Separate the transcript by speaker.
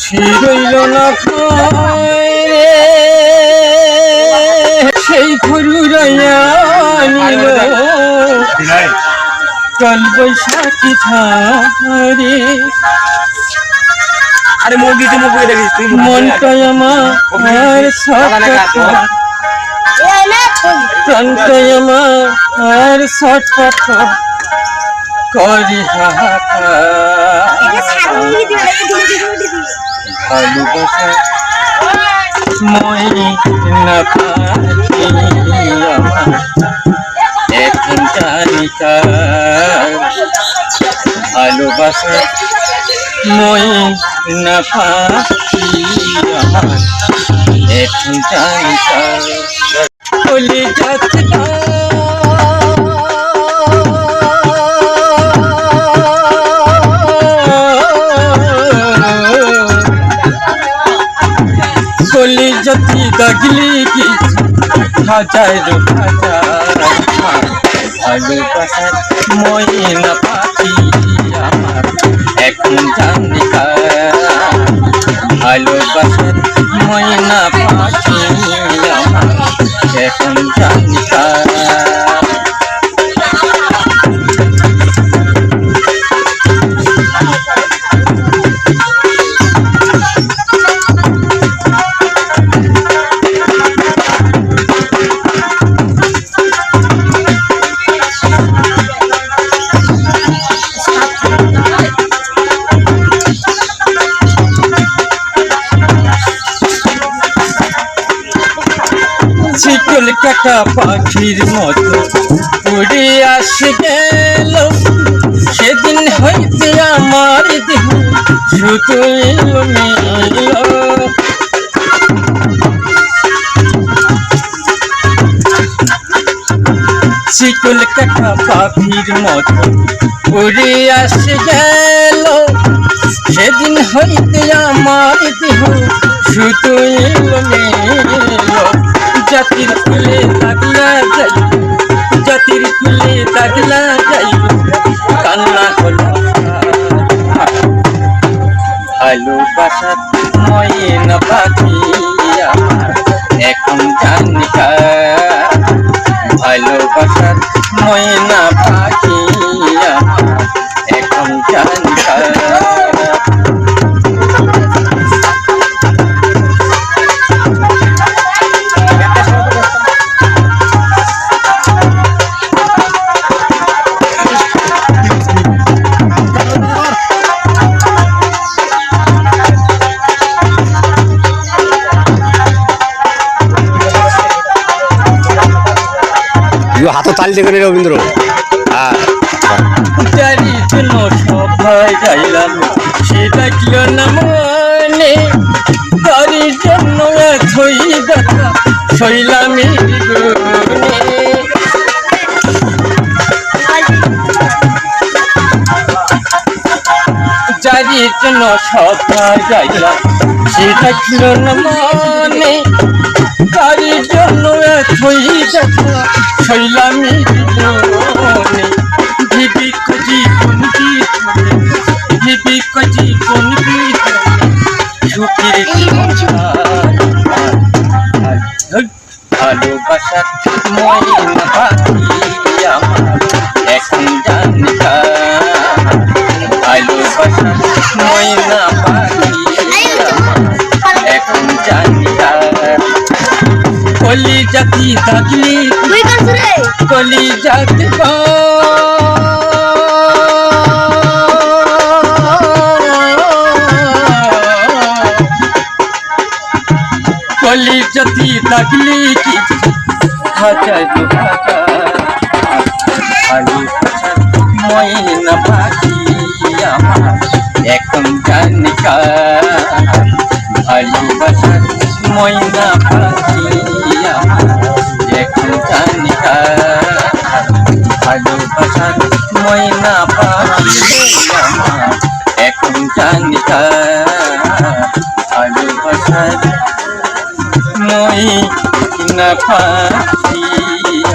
Speaker 1: ছিড়ইল না খায় সেই রাইয়া নিল কাল বৈশাখী ধারে
Speaker 2: আরে মুরগি তো মুরগি দেখিস তুই
Speaker 1: মনটাই আমার সটপট প্রাণটাই আমার করি হাহাকার ভালোবাসা মই এখন জানিকার ভালোবাসা মই না আমার এখন জানিকার বলি যাচ্ছে গলি যদি দাগলি কি? হাজার হাজার ভালোবাসার ময়না পাখি আমার। এখন জানিকা ভালোবাসার ময়না পাখি আমার। এখন জানিকা শিকল কাটা পাখির মতো। উড়ে আসে গেল, সেদিন হইতে আমার দেহ শুধু শিকল কাটা পাখির মতো, উড়ে আসে গেল, সেদিন হইতে আমার দেহ শুধু এলো জাতির ফুলে তাগলা যাই। জাতির ফুলে তাগলা যাই। কান্না হলো ভালোবাসার ময়না পাখি আমার। এখন জানিকা ভালোবাসার ময়না পাখি
Speaker 3: ইউ হাতও তালি দেখে রবীন্দ্র।
Speaker 1: সবাই যাইলাম, সেটা কি না মনে? তারি জন্য এতই দেখা শৈলামি গুণে যারি জন্য সবাই যাইলাম, সেটা ছিল না মনে? তারি জন্য দেখা শৈলামি গুণে জীবি জীবন। জীবনে জীবি জীবন জীবনে সুখের ভালোবাসা ময়না পাখি আমার এখন জানিকা ভালোবাসা ময়না পাখি। আমার এখন জানিকা কলি জাতি থাকলি কলি জাতি কলি জাতি থাকলি কি হাজার হাজার ময়না পাখি আমার এখন জানিকা ভালোবাসার ময়না পাখি ময়না পাখি